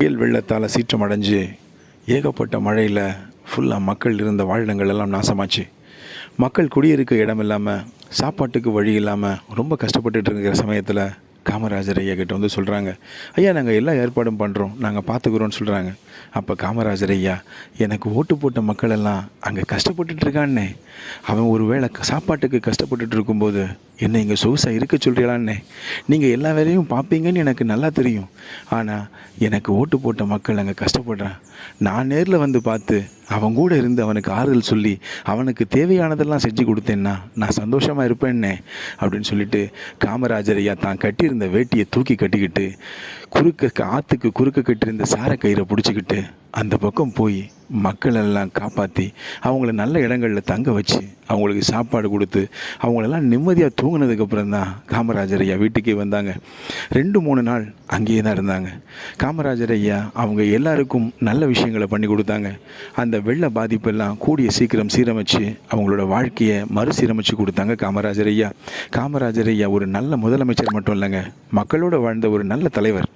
புயல் வெள்ளத்தால் சீற்றம் அடைஞ்சு ஏகப்பட்ட மழையில் ஃபுல்லாக மக்கள் இருந்த வாழிடங்கள் எல்லாம் நாசமாச்சு. மக்கள் குடியிருக்க இடம் இல்லாமல் சாப்பாட்டுக்கு வழி இல்லாமல் ரொம்ப கஷ்டப்பட்டுட்டு இருக்கிற சமயத்தில் காமராஜர் ஐயா கிட்ட வந்து சொல்கிறாங்க ஐயா நாங்கள் எல்லா ஏற்பாடும் பண்ணுறோம் நாங்கள் பார்த்துக்குறோன்னு சொல்கிறாங்க அப்போ காமராஜர் ஐயா எனக்கு ஓட்டு போட்ட மக்கள் எல்லாம் அங்கே கஷ்டப்பட்டுட்டு இருக்கான்னே. அவன் ஒரு வேளை சாப்பாட்டுக்கு கஷ்டப்பட்டுட்டு இருக்கும்போது என்னை இங்கே சொகுசாக இருக்க சொல்கிறீங்களான்னே நீங்கள் எல்லா வேலையும் பார்ப்பீங்கன்னு எனக்கு நல்லா தெரியும். ஆனால் எனக்கு ஓட்டு போட்ட மக்கள் அங்கே கஷ்டப்படுறான். நான் நேரில் வந்து பார்த்து அவன் கூட இருந்து அவனுக்கு ஆறுதல் சொல்லி அவனுக்கு தேவையானதெல்லாம் செஞ்சு கொடுத்தேன்னா நான் சந்தோஷமாக இருப்பேன்னே அப்படின்னு சொல்லிட்டு காமராஜர் ஐயா தான் கட்டியிருந்த வேட்டியை தூக்கி கட்டிக்கிட்டு குறுக்க ஆற்றுக்கு குறுக்க கட்டியிருந்த சார கயிறை பிடிச்சிக்கிட்டு அந்த பக்கம் போய் மக்களெல்லாம் காப்பாற்றி அவங்கள நல்ல இடங்களில் தங்க வச்சு அவங்களுக்கு சாப்பாடு கொடுத்து அவங்களெல்லாம் நிம்மதியாக தூங்கினதுக்கப்புறம் தான் காமராஜர் ஐயா வீட்டுக்கே வந்தாங்க. ரெண்டு மூணு நாள் அங்கேயே தான் இருந்தாங்க. காமராஜர் ஐயா அவங்க எல்லாருக்கும் நல்ல விஷயங்களை பண்ணி கொடுத்தாங்க. அந்த வெள்ள பாதிப்பெல்லாம் கூடிய சீக்கிரம் சீரமைச்சு அவங்களோட வாழ்க்கையை மறுசீரமைச்சு கொடுத்தாங்க காமராஜர் ஐயா. காமராஜர் ஐயா ஒரு நல்ல முதலமைச்சர் மட்டும் இல்லைங்க. மக்களோடு வாழ்ந்த ஒரு நல்ல தலைவர்.